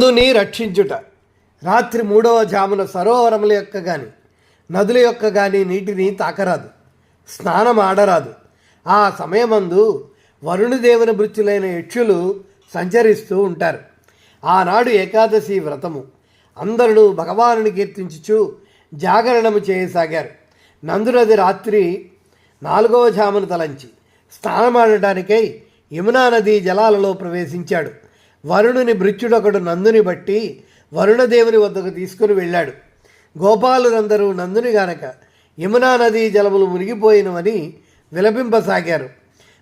నందుని రక్షించుట. రాత్రి మూడవ జామున సరోవరముల యొక్క కానీ నదుల యొక్క కానీ నీటిని తాకరాదు స్నానం ఆడరాదు. ఆ సమయమందు వరుణదేవుని భృత్యులైన యక్షులు సంచరిస్తూ ఉంటారు. ఆనాడు ఏకాదశి వ్రతము. అందరూ భగవానుని కీర్తించుచు జాగరణము చేయసాగారు. నందునది రాత్రి నాలుగవ జామును తలంచి స్నానమాడటానికై యమునా నది జలాలలో ప్రవేశించాడు. వరుణుని భృత్యుడొకడు నందుని బట్టి వరుణదేవుని వద్దకు తీసుకుని వెళ్ళాడు. గోపాలురందరూ నందుని గనక యమునా నదీ జలములు మునిగిపోయినవని విలపింపసాగారు.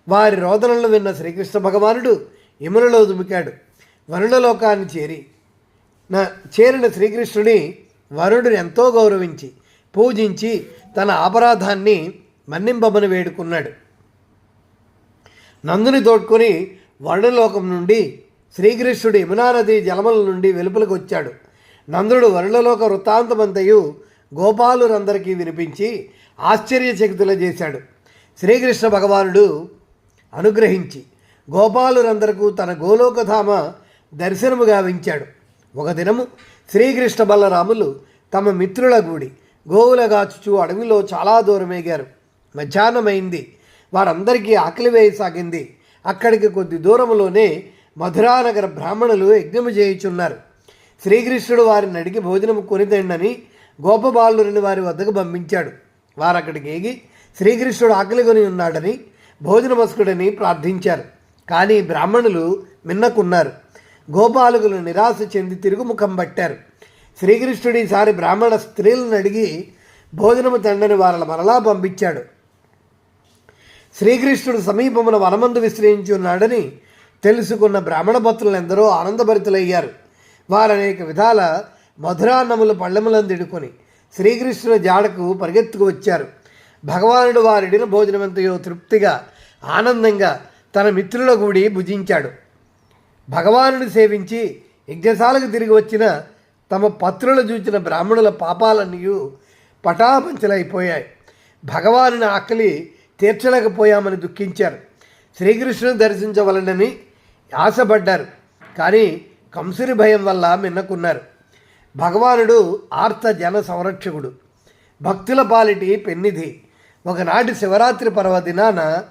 వారి రోదనలు విన్న శ్రీకృష్ణ భగవానుడు యమునలో దుమికాడు. వరుణలోకాన్ని చేరి నా చేరిన శ్రీకృష్ణుని వరుణుడు ఎంతో గౌరవించి పూజించి తన అపరాధాన్ని మన్నింపమని వేడుకున్నాడు. నందుని తోడ్కొని వరుణలోకం నుండి శ్రీకృష్ణుడు యమునానది జలముల నుండి వెలుపలకు వచ్చాడు. నందుడు వరుణలోక వృత్తాంతమంతయు గోపాలురందరికీ వినిపించి ఆశ్చర్యచకితుల చేశాడు. శ్రీకృష్ణ భగవానుడు అనుగ్రహించి గోపాలురందరకు తన గోలోకధామ దర్శనము గావించాడు. ఒక దినము శ్రీకృష్ణ బలరాములు తమ మిత్రుల గూడి గోవులగాచుచు అడవిలో చాలా దూరమేగారు. మధ్యాహ్నమైంది. వారందరికీ ఆకలి వేయసాగింది. అక్కడికి కొద్ది దూరంలోనే మధురానగర బ్రాహ్మణులు యజ్ఞము చేయుచున్నారు. శ్రీకృష్ణుడు వారిని అడిగి భోజనము కొనితండని గోపబాలుని వారి వద్దకు పంపించాడు. వారు అక్కడికి ఏగి శ్రీకృష్ణుడు ఆకలి కొని ఉన్నాడని భోజనమస్కుడని ప్రార్థించారు. కానీ బ్రాహ్మణులు మిన్నకున్నారు. గోపాలకులు నిరాశ చెంది తిరుగుముఖం పట్టారు. శ్రీకృష్ణుడు ఈసారి బ్రాహ్మణ స్త్రీలను అడిగి భోజనము తండని వారిని మరలా పంపించాడు. శ్రీకృష్ణుడు సమీపమున వనమందు విశ్రయించి ఉన్నాడని తెలుసుకున్న బ్రాహ్మణ భక్తులు ఎందరో ఆనందభరితులయ్యారు. వారు అనేక విధాల మధురాన్నములు పళ్ళెములందిడుకొని శ్రీకృష్ణుని జాడకు పరిగెత్తుకు వచ్చారు. భగవానుడు వారిడిన భోజనమంతయో తృప్తిగా ఆనందంగా తన మిత్రుల కూడి భుజించాడు. భగవానుని సేవించి యజ్ఞశాలకు తిరిగి వచ్చిన తమ పత్రులు చూచిన బ్రాహ్మణుల పాపాలన్నీ పటాపంచలైపోయాయి. భగవానుని ఆకలి తీర్చలేకపోయామని దుఃఖించారు. శ్రీకృష్ణుని దర్శించవలనని ఆశపడ్డారు. కానీ కంసుని భయం వల్ల మిన్నకున్నారు భగవానుడు ఆర్త జన సంరక్షకుడు. భక్తుల పాలిటి పెన్నిధి. ఒకనాటి శివరాత్రి పర్వదినాన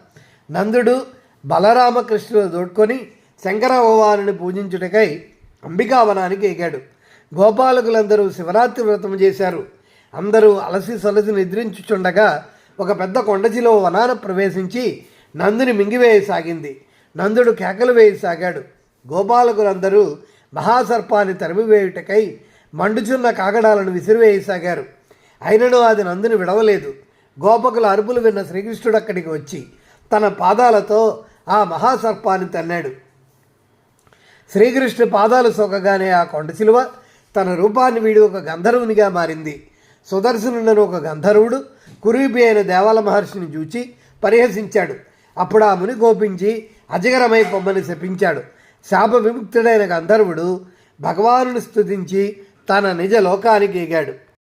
నందుడు బలరామకృష్ణులు దోడ్కొని శంకర భగవానుని పూజించుటకై అంబికావనానికి ఎగాడు. గోపాలకులందరూ శివరాత్రి వ్రతం చేశారు. అందరూ అలసి సలసి నిద్రించుచుండగా ఒక పెద్ద కొండచిలో వనాన ప్రవేశించి నందుని మింగివేయసాగింది. నందుడు కేకలు వేయసాగాడు. గోపాలకులందరూ మహాసర్పాన్ని తరిమివేయుటకై మండుచున్న కాగడాలను విసిరివేయసాగారు. అయినను అది నందుని విడవలేదు. గోపకుల అరుపులు విన్న శ్రీకృష్ణుడు అక్కడికి వచ్చి తన పాదాలతో ఆ మహాసర్పాన్ని తన్నాడు. శ్రీకృష్ణు పాదాలు సోకగానే ఆ కొండ శిలువ తన రూపాన్ని వీడి ఒక గంధర్వునిగా మారింది. సుదర్శనుడను ఒక గంధర్వుడు కురూపి అయిన దేవాల మహర్షిని చూచి పరిహసించాడు. అప్పుడు ఆ ముని కోపించి అజగరమై పొమ్మని శపించాడు. శాప విముక్తుడైన గంధర్వుడు భగవానుని స్థుతించి తన నిజ లోకానికి ఎగాడు.